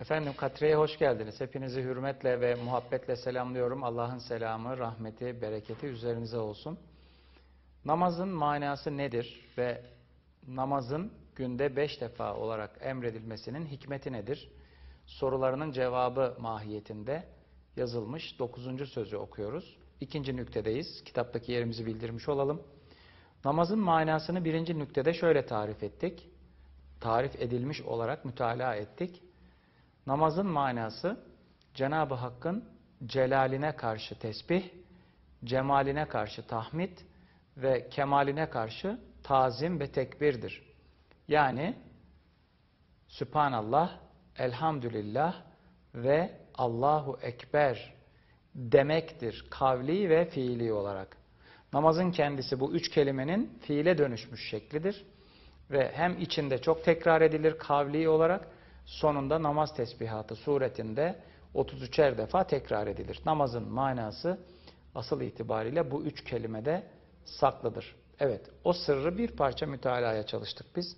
Efendim Katre'ye hoş geldiniz. Hepinizi hürmetle ve muhabbetle selamlıyorum. Allah'ın selamı, rahmeti, bereketi üzerinize olsun. Namazın manası nedir ve namazın günde beş defa olarak emredilmesinin hikmeti nedir? Sorularının cevabı mahiyetinde yazılmış dokuzuncu sözü okuyoruz. İkinci nüktedeyiz. Kitaptaki yerimizi bildirmiş olalım. Namazın manasını birinci nüktede şöyle tarif ettik. Tarif edilmiş olarak mütalaa ettik. Namazın manası Cenab-ı Hakk'ın celaline karşı tesbih, cemaline karşı tahmid ve kemaline karşı tazim ve tekbirdir. Yani Sübhanallah, Elhamdülillah ve Allahu Ekber demektir kavli ve fiili olarak. Namazın kendisi bu üç kelimenin fiile dönüşmüş şeklidir. Ve hem içinde çok tekrar edilir kavli olarak, sonunda namaz tesbihatı suretinde 33'er defa tekrar edilir. Namazın manası asıl itibariyle bu üç kelimede saklıdır. Evet, o sırrı bir parça mütalaya çalıştık biz.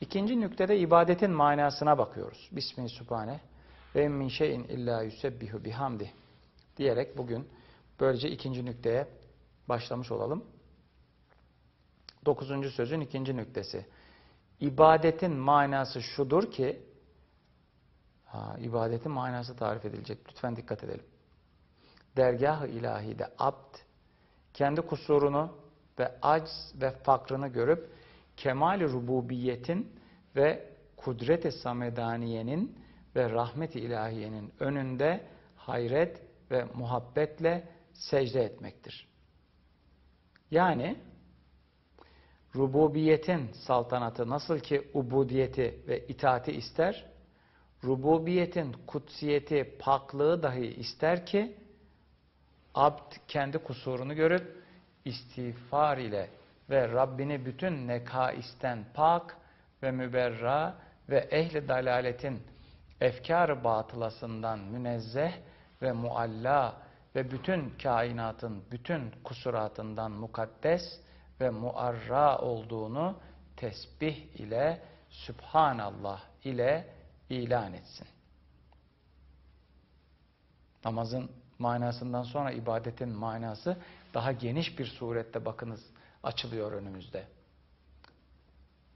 İkinci nüktede ibadetin manasına bakıyoruz. Bismihi Sübhane ve min şeyin illa yusebbihu bihamdi diyerek bugün böylece ikinci nükteye başlamış olalım. Dokuzuncu sözün ikinci nüktesi. İbadetin manası şudur ki, ha, ibadetin manası tarif edilecek. Lütfen dikkat edelim. Dergah-ı ilahide abd, kendi kusurunu ve acz ve fakrını görüp, kemal-i rububiyetin ve kudret-i samedaniyenin ve rahmet-i ilahiyenin önünde hayret ve muhabbetle secde etmektir. Yani rububiyetin saltanatı nasıl ki ubudiyeti ve itaati ister, rububiyetin kutsiyeti, paklığı dahi ister ki abd kendi kusurunu görüp istiğfar ile ve Rabbini bütün nekaisten pak ve müberra ve ehli dalaletin efkar batılasından münezzeh ve mualla ve bütün kainatın bütün kusuratından mukaddes ve muarra olduğunu tesbih ile Sübhanallah ile ilan etsin. Namazın manasından sonra ibadetin manası daha geniş bir surette bakınız açılıyor önümüzde.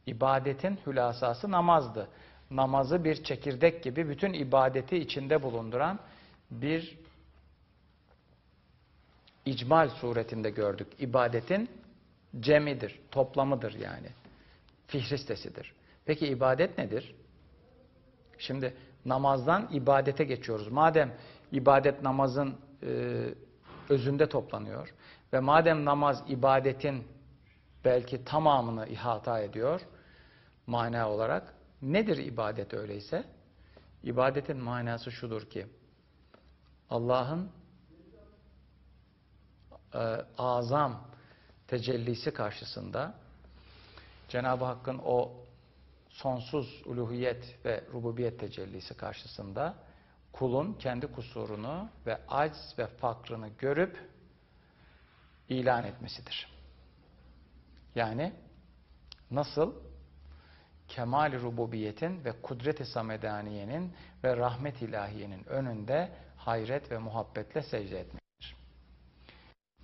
İbadetin hülasası namazdı. Namazı bir çekirdek gibi bütün ibadeti içinde bulunduran bir icmal suretinde gördük. İbadetin cemidir, toplamıdır yani. Fihristesidir. Peki ibadet nedir? Şimdi namazdan ibadete geçiyoruz. Madem ibadet namazın e, özünde toplanıyor ve madem namaz ibadetin belki tamamını ihata ediyor mana olarak nedir ibadet öyleyse? İbadetin manası şudur ki Allah'ın e, azam tecellisi karşısında Cenab-ı Hakk'ın o sonsuz uluhiyet ve rububiyet tecellisi karşısında kulun kendi kusurunu ve acz ve fakrını görüp ilan etmesidir. Yani nasıl kemal rububiyetin ve kudret-i samedaniyenin ve rahmet ilahiyenin önünde hayret ve muhabbetle secde etmektir.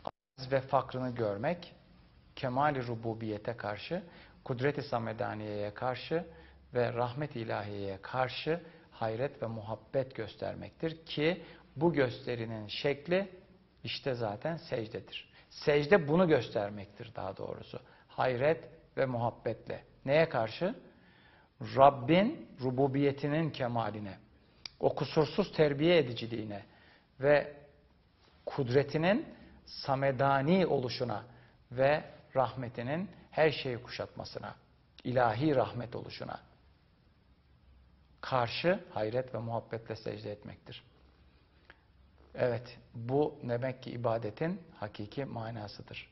Acz ve fakrını görmek kemal rububiyete karşı, kudret-i samedaniyeye karşı ve rahmet ilahiyeye karşı hayret ve muhabbet göstermektir ki bu gösterinin şekli işte zaten secdedir. Secde bunu göstermektir daha doğrusu. Hayret ve muhabbetle. Neye karşı? Rabbin rububiyetinin kemaline, o kusursuz terbiye ediciliğine ve kudretinin samedani oluşuna ve rahmetinin her şeyi kuşatmasına, ilahi rahmet oluşuna karşı hayret ve muhabbetle secde etmektir. Evet, bu demek ki ibadetin hakiki manasıdır.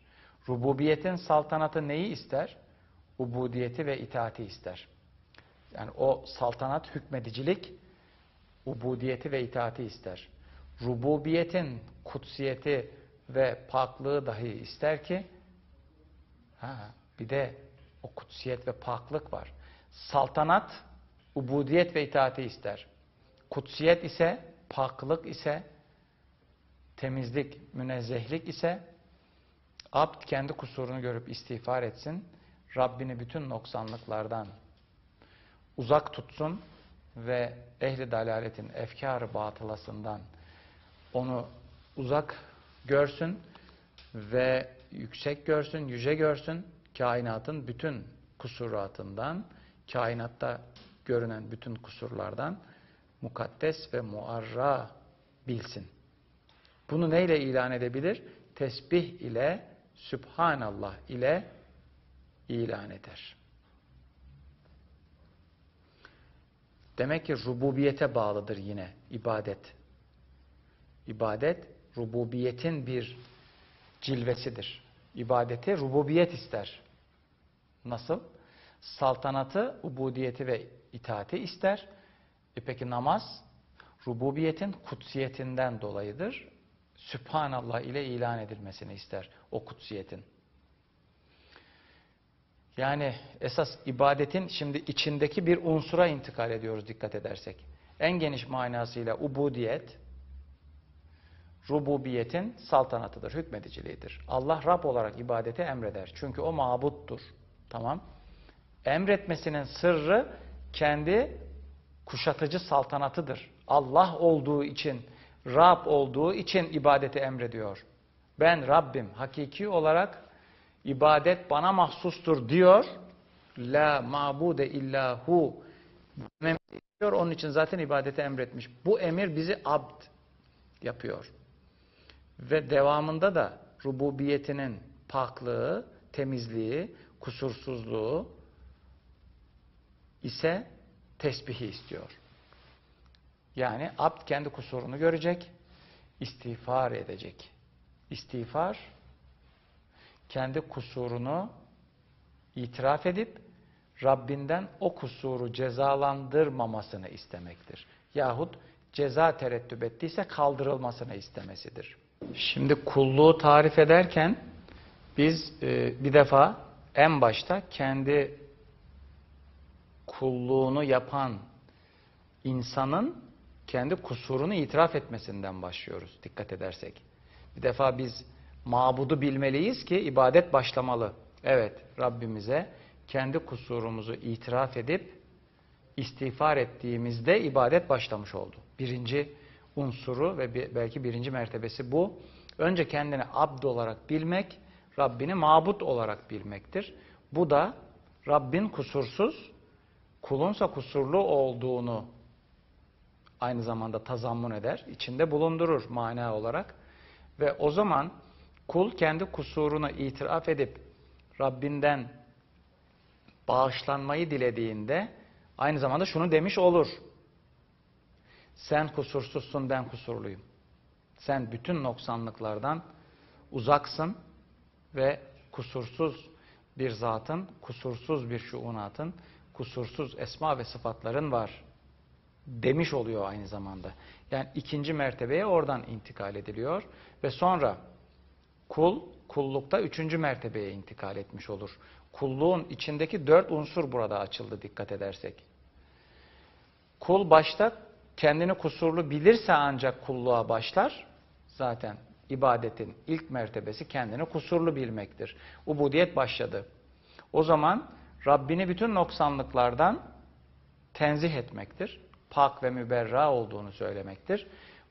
Rububiyetin saltanatı neyi ister? Ubudiyeti ve itaati ister. Yani o saltanat hükmedicilik, ubudiyeti ve itaati ister. Rububiyetin kutsiyeti ve paklığı dahi ister ki, ha, bir de o kutsiyet ve paklık var. Saltanat, ubudiyet ve itaati ister. kutsiyet ise, paklık ise, temizlik, münezzehlik ise abd kendi kusurunu görüp istiğfar etsin. Rabbini bütün noksanlıklardan uzak tutsun ve ehli dalaletin efkarı batılasından onu uzak görsün ve yüksek görsün, yüce görsün. Kainatın bütün kusuratından, kainatta görünen bütün kusurlardan mukaddes ve muarra bilsin. Bunu neyle ilan edebilir? Tesbih ile, Sübhanallah ile ilan eder. Demek ki rububiyete bağlıdır yine ibadet. İbadet rububiyetin bir cilvesidir. İbadeti rububiyet ister. Nasıl? Saltanatı, ubudiyeti ve itaati ister. E peki namaz rububiyetin kutsiyetinden dolayıdır. Sübhanallah ile ilan edilmesini ister o kutsiyetin. Yani esas ibadetin şimdi içindeki bir unsura intikal ediyoruz dikkat edersek. En geniş manasıyla ubudiyet, rububiyetin saltanatıdır, hükmediciliğidir. Allah Rab olarak ibadeti emreder. Çünkü o mabuttur. Tamam. Emretmesinin sırrı kendi kuşatıcı saltanatıdır. Allah olduğu için, Rab olduğu için ibadeti emrediyor. Ben Rabbim hakiki olarak ibadet bana mahsustur diyor. La mabude illahu diyor. Onun için zaten ibadeti emretmiş. Bu emir bizi abd yapıyor. Ve devamında da rububiyetinin paklığı, temizliği, kusursuzluğu ise tesbihi istiyor. Yani abd kendi kusurunu görecek, istiğfar edecek. İstiğfar, kendi kusurunu itiraf edip Rabbinden o kusuru cezalandırmamasını istemektir. Yahut ceza tereddüt ettiyse kaldırılmasını istemesidir. Şimdi kulluğu tarif ederken biz e, bir defa en başta kendi kulluğunu yapan insanın kendi kusurunu itiraf etmesinden başlıyoruz dikkat edersek. Bir defa biz mabudu bilmeliyiz ki ibadet başlamalı. Evet Rabbimize kendi kusurumuzu itiraf edip istiğfar ettiğimizde ibadet başlamış oldu. Birinci unsuru ve belki birinci mertebesi bu. Önce kendini abd olarak bilmek, Rabbini mabut olarak bilmektir. Bu da Rabbin kusursuz, kulunsa kusurlu olduğunu aynı zamanda tazammun eder, içinde bulundurur mana olarak. Ve o zaman kul kendi kusurunu itiraf edip Rabbinden bağışlanmayı dilediğinde aynı zamanda şunu demiş olur. Sen kusursuzsun, ben kusurluyum. Sen bütün noksanlıklardan uzaksın ve kusursuz bir zatın, kusursuz bir şuunatın, kusursuz esma ve sıfatların var demiş oluyor aynı zamanda. Yani ikinci mertebeye oradan intikal ediliyor ve sonra kul, kullukta üçüncü mertebeye intikal etmiş olur. Kulluğun içindeki dört unsur burada açıldı dikkat edersek. Kul başta kendini kusurlu bilirse ancak kulluğa başlar. Zaten ibadetin ilk mertebesi kendini kusurlu bilmektir. Ubudiyet başladı. O zaman Rabbini bütün noksanlıklardan tenzih etmektir. Pak ve müberra olduğunu söylemektir.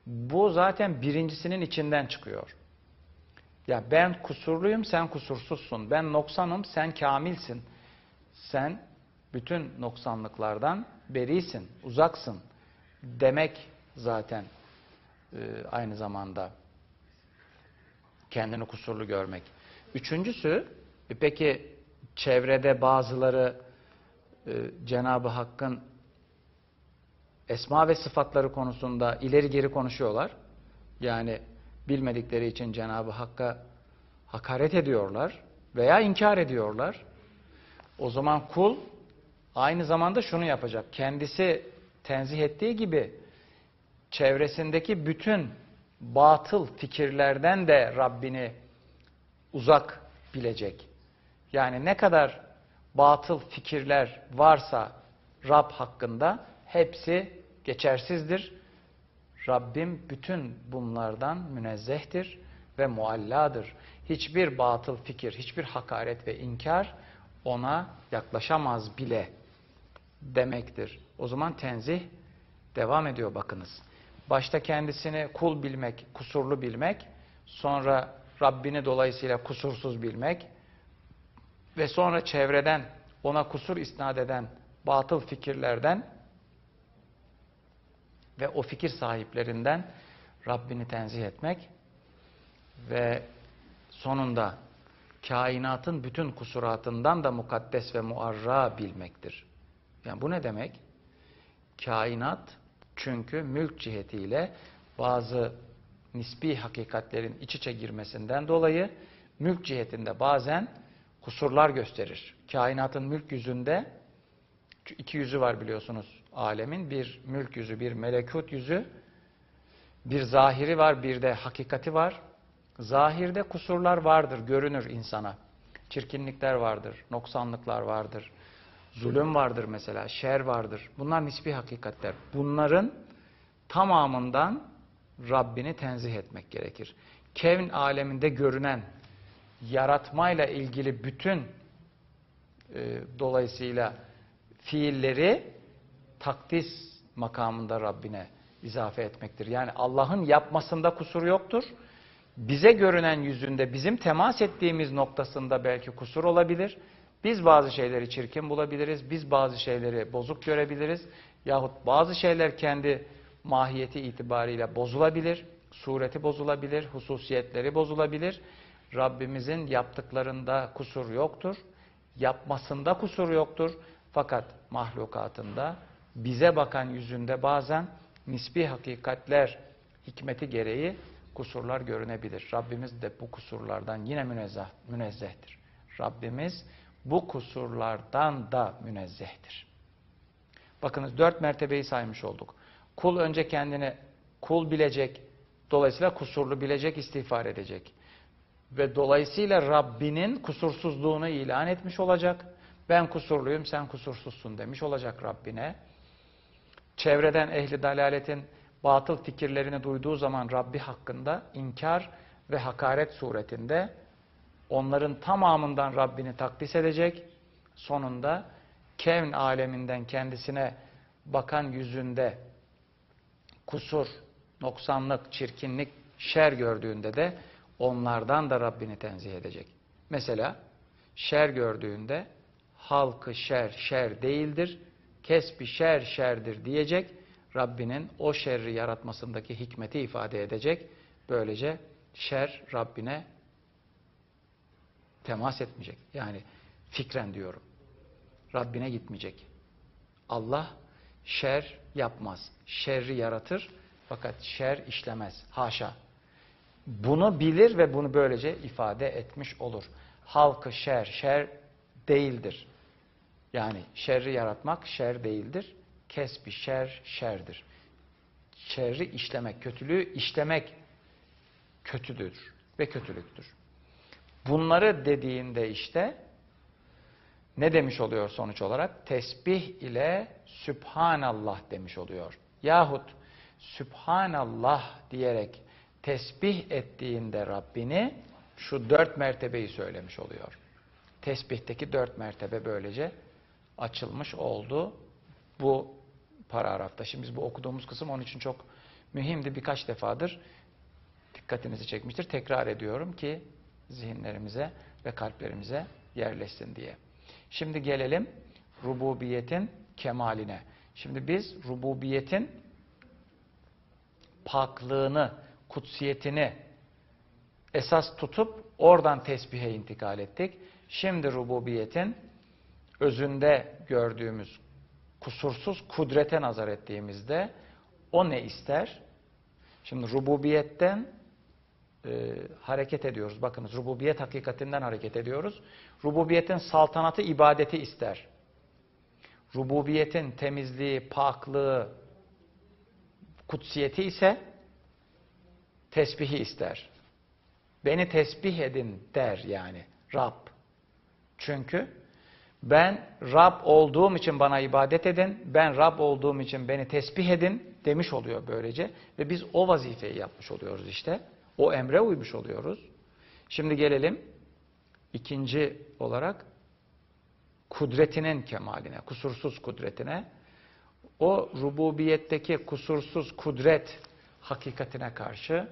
Bu zaten birincisinin içinden çıkıyor. Ya ben kusurluyum, sen kusursuzsun. Ben noksanım, sen kamilsin. Sen bütün noksanlıklardan berisin, uzaksın demek zaten e, aynı zamanda kendini kusurlu görmek. Üçüncüsü, e peki çevrede bazıları e, Cenab-ı Hakk'ın esma ve sıfatları konusunda ileri geri konuşuyorlar. Yani bilmedikleri için Cenab-ı Hakk'a hakaret ediyorlar veya inkar ediyorlar. O zaman kul aynı zamanda şunu yapacak. Kendisi tenzih ettiği gibi çevresindeki bütün batıl fikirlerden de Rabbini uzak bilecek. Yani ne kadar batıl fikirler varsa Rab hakkında hepsi geçersizdir. Rabbim bütün bunlardan münezzehtir ve mualladır. Hiçbir batıl fikir, hiçbir hakaret ve inkar ona yaklaşamaz bile demektir. O zaman tenzih devam ediyor bakınız. Başta kendisini kul bilmek, kusurlu bilmek, sonra Rabbini dolayısıyla kusursuz bilmek ve sonra çevreden ona kusur isnat eden batıl fikirlerden ve o fikir sahiplerinden Rabbini tenzih etmek ve sonunda kainatın bütün kusuratından da mukaddes ve muarra bilmektir. Yani bu ne demek? Kainat çünkü mülk cihetiyle bazı nispi hakikatlerin iç içe girmesinden dolayı mülk cihetinde bazen kusurlar gösterir. Kainatın mülk yüzünde iki yüzü var biliyorsunuz alemin. Bir mülk yüzü, bir melekut yüzü. Bir zahiri var, bir de hakikati var. Zahirde kusurlar vardır, görünür insana. Çirkinlikler vardır, noksanlıklar vardır. Zulüm vardır mesela, şer vardır. Bunlar nispi hakikatler. Bunların tamamından Rabbini tenzih etmek gerekir. Kevn aleminde görünen yaratmayla ilgili bütün e, dolayısıyla fiilleri takdis makamında Rabbine izafe etmektir. Yani Allah'ın yapmasında kusur yoktur. Bize görünen yüzünde bizim temas ettiğimiz noktasında belki kusur olabilir. Biz bazı şeyleri çirkin bulabiliriz. Biz bazı şeyleri bozuk görebiliriz. Yahut bazı şeyler kendi mahiyeti itibariyle bozulabilir. Sureti bozulabilir. Hususiyetleri bozulabilir. Rabbimizin yaptıklarında kusur yoktur. Yapmasında kusur yoktur. Fakat mahlukatında bize bakan yüzünde bazen nispi hakikatler hikmeti gereği kusurlar görünebilir. Rabbimiz de bu kusurlardan yine münezzeh, münezzehtir. Rabbimiz bu kusurlardan da münezzehtir. Bakınız dört mertebeyi saymış olduk. Kul önce kendini kul bilecek, dolayısıyla kusurlu bilecek, istiğfar edecek. Ve dolayısıyla Rabbinin kusursuzluğunu ilan etmiş olacak. Ben kusurluyum, sen kusursuzsun demiş olacak Rabbine. Çevreden ehli dalaletin batıl fikirlerini duyduğu zaman Rabbi hakkında inkar ve hakaret suretinde onların tamamından Rabbini takdis edecek. Sonunda kevn aleminden kendisine bakan yüzünde kusur, noksanlık, çirkinlik, şer gördüğünde de onlardan da Rabbini tenzih edecek. Mesela şer gördüğünde halkı şer, şer değildir, kesbi şer, şerdir diyecek. Rabbinin o şerri yaratmasındaki hikmeti ifade edecek. Böylece şer Rabbine temas etmeyecek. Yani fikren diyorum. Rabbine gitmeyecek. Allah şer yapmaz. Şerri yaratır fakat şer işlemez. Haşa. Bunu bilir ve bunu böylece ifade etmiş olur. Halkı şer, şer değildir. Yani şerri yaratmak şer değildir. Kesbi şer, şerdir. Şerri işlemek, kötülüğü işlemek kötüdür ve kötülüktür. Bunları dediğinde işte ne demiş oluyor sonuç olarak? Tesbih ile Sübhanallah demiş oluyor. Yahut Sübhanallah diyerek tesbih ettiğinde Rabbini şu dört mertebeyi söylemiş oluyor. Tesbihteki dört mertebe böylece açılmış oldu bu paragrafta. Şimdi biz bu okuduğumuz kısım onun için çok mühimdi. Birkaç defadır dikkatinizi çekmiştir. Tekrar ediyorum ki zihinlerimize ve kalplerimize yerleşsin diye. Şimdi gelelim rububiyetin kemaline. Şimdi biz rububiyetin paklığını, kutsiyetini esas tutup oradan tesbihe intikal ettik. Şimdi rububiyetin özünde gördüğümüz kusursuz kudrete nazar ettiğimizde o ne ister? Şimdi rububiyetten e, hareket ediyoruz. Bakınız rububiyet hakikatinden hareket ediyoruz. Rububiyetin saltanatı ibadeti ister. Rububiyetin temizliği, paklığı, kutsiyeti ise tesbihi ister. Beni tesbih edin der yani Rab. Çünkü Ben Rab olduğum için bana ibadet edin, ben Rab olduğum için beni tesbih edin demiş oluyor böylece. Ve biz o vazifeyi yapmış oluyoruz işte. O emre uymuş oluyoruz. Şimdi gelelim ikinci olarak kudretinin kemaline, kusursuz kudretine. O rububiyetteki kusursuz kudret hakikatine karşı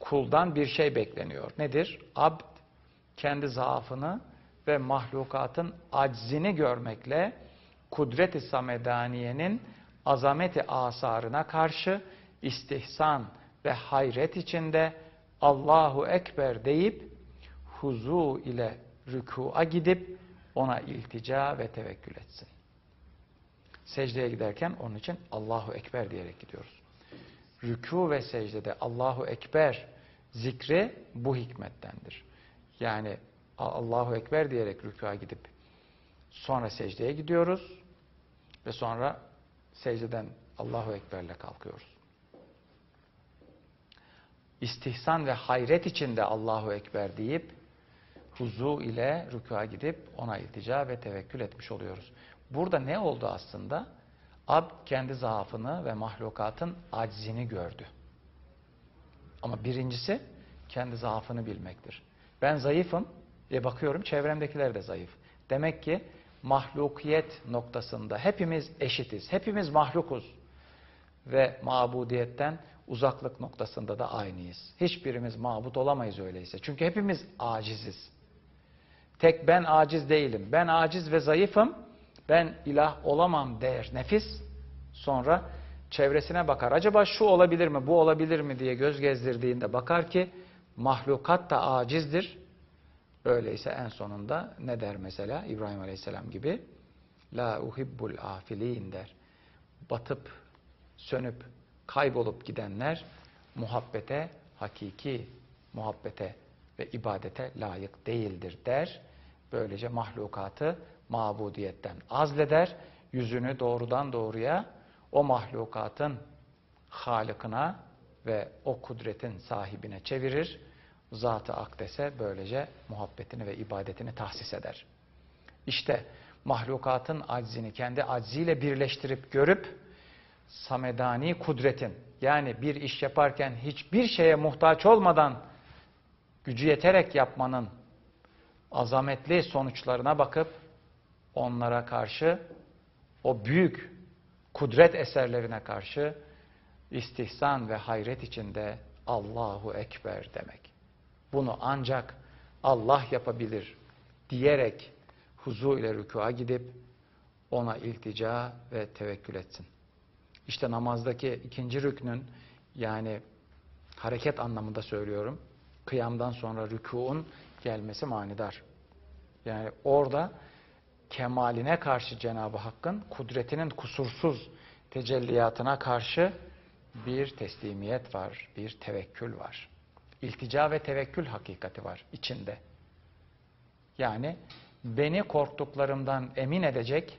kuldan bir şey bekleniyor. Nedir? Abd kendi zaafını ve mahlukatın aczini görmekle kudret-i samedaniyenin azameti asarına karşı istihsan ve hayret içinde Allahu Ekber deyip huzu ile rükûa gidip ona iltica ve tevekkül etsin. Secdeye giderken onun için Allahu Ekber diyerek gidiyoruz. Rükû ve secdede Allahu Ekber zikri bu hikmettendir. Yani Allahu Ekber diyerek rükûa gidip sonra secdeye gidiyoruz ve sonra secdeden Allahu Ekber'le kalkıyoruz. İstihsan ve hayret içinde Allahu Ekber deyip huzu ile rükûa gidip ona iltica ve tevekkül etmiş oluyoruz. Burada ne oldu aslında? Ab kendi zaafını ve mahlukatın aczini gördü. Ama birincisi kendi zaafını bilmektir. Ben zayıfım, e bakıyorum çevremdekiler de zayıf. Demek ki mahlukiyet noktasında hepimiz eşitiz. Hepimiz mahlukuz. Ve mabudiyetten uzaklık noktasında da aynıyız. Hiçbirimiz mabut olamayız öyleyse. Çünkü hepimiz aciziz. Tek ben aciz değilim. Ben aciz ve zayıfım. Ben ilah olamam der nefis. Sonra çevresine bakar. Acaba şu olabilir mi, bu olabilir mi diye göz gezdirdiğinde bakar ki mahlukat da acizdir. Öyleyse en sonunda ne der mesela İbrahim Aleyhisselam gibi? La uhibbul afilin der. Batıp, sönüp, kaybolup gidenler muhabbete, hakiki muhabbete ve ibadete layık değildir der. Böylece mahlukatı mabudiyetten azleder, yüzünü doğrudan doğruya o mahlukatın halıkına ve o kudretin sahibine çevirir. Zat-ı Akdes'e böylece muhabbetini ve ibadetini tahsis eder. İşte mahlukatın aczini kendi acziyle birleştirip görüp samedani kudretin yani bir iş yaparken hiçbir şeye muhtaç olmadan gücü yeterek yapmanın azametli sonuçlarına bakıp onlara karşı o büyük kudret eserlerine karşı istihsan ve hayret içinde Allahu Ekber demek. Bunu ancak Allah yapabilir diyerek huzu ile rükûa gidip ona iltica ve tevekkül etsin. İşte namazdaki ikinci rüknün yani hareket anlamında söylüyorum. Kıyamdan sonra rükûun gelmesi manidar. Yani orada kemaline karşı Cenab-ı Hakk'ın kudretinin kusursuz tecelliyatına karşı bir teslimiyet var, bir tevekkül var. İltica ve tevekkül hakikati var içinde. Yani beni korktuklarımdan emin edecek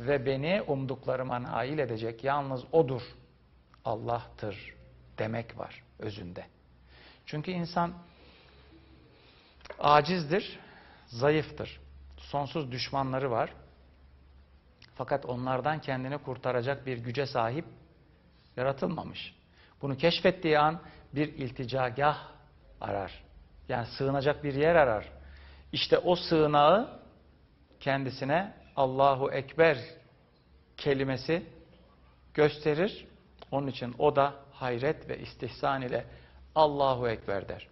ve beni umduklarıma nail edecek yalnız O'dur, Allah'tır demek var özünde. Çünkü insan acizdir, zayıftır. Sonsuz düşmanları var. Fakat onlardan kendini kurtaracak bir güce sahip yaratılmamış. Bunu keşfettiği an bir ilticagah arar. Yani sığınacak bir yer arar. İşte o sığınağı kendisine Allahu Ekber kelimesi gösterir. Onun için o da hayret ve istihsan ile Allahu Ekber der.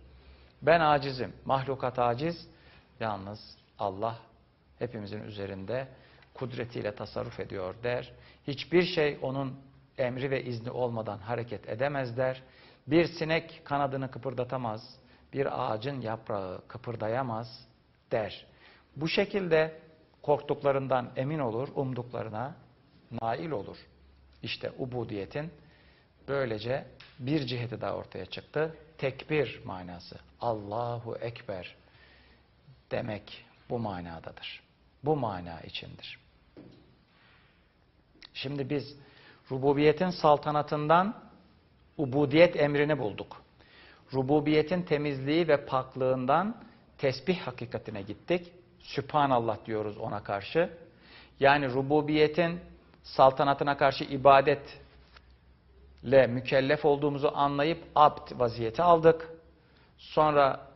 Ben acizim, mahlukat aciz. Yalnız Allah hepimizin üzerinde kudretiyle tasarruf ediyor der. Hiçbir şey onun emri ve izni olmadan hareket edemez der. Bir sinek kanadını kıpırdatamaz, bir ağacın yaprağı kıpırdayamaz der. Bu şekilde korktuklarından emin olur, umduklarına nail olur. İşte ubudiyetin böylece bir ciheti daha ortaya çıktı. Tekbir manası. Allahu Ekber demek bu manadadır. Bu mana içindir. Şimdi biz rububiyetin saltanatından ubudiyet emrini bulduk. Rububiyetin temizliği ve paklığından tesbih hakikatine gittik. Sübhanallah diyoruz ona karşı. Yani rububiyetin saltanatına karşı ibadetle mükellef olduğumuzu anlayıp abd vaziyeti aldık. Sonra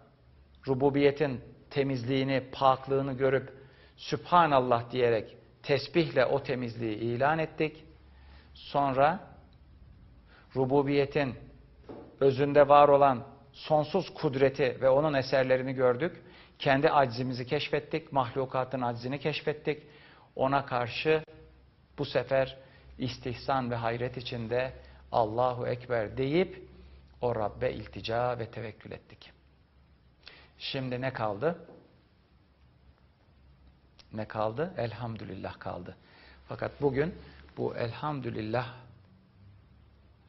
rububiyetin temizliğini, paklığını görüp Sübhanallah diyerek tesbihle o temizliği ilan ettik. Sonra rububiyetin özünde var olan sonsuz kudreti ve onun eserlerini gördük. Kendi aczimizi keşfettik, mahlukatın aczini keşfettik. Ona karşı bu sefer istihsan ve hayret içinde Allahu Ekber deyip o Rabbe iltica ve tevekkül ettik. Şimdi ne kaldı? Ne kaldı? Elhamdülillah kaldı. Fakat bugün bu elhamdülillah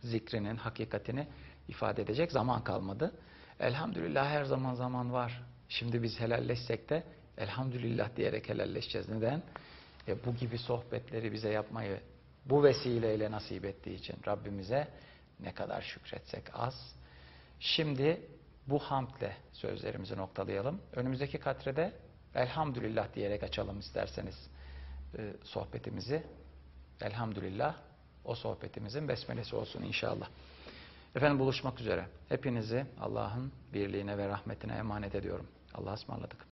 zikrinin hakikatini ifade edecek zaman kalmadı. Elhamdülillah her zaman zaman var. Şimdi biz helalleşsek de elhamdülillah diyerek helalleşeceğiz. Neden? E, bu gibi sohbetleri bize yapmayı bu vesileyle nasip ettiği için Rabbimize ne kadar şükretsek az. Şimdi bu hamdle sözlerimizi noktalayalım. Önümüzdeki katrede elhamdülillah diyerek açalım isterseniz e, sohbetimizi. Elhamdülillah o sohbetimizin besmelesi olsun inşallah. Efendim buluşmak üzere. Hepinizi Allah'ın birliğine ve rahmetine emanet ediyorum. Allah'a ısmarladık.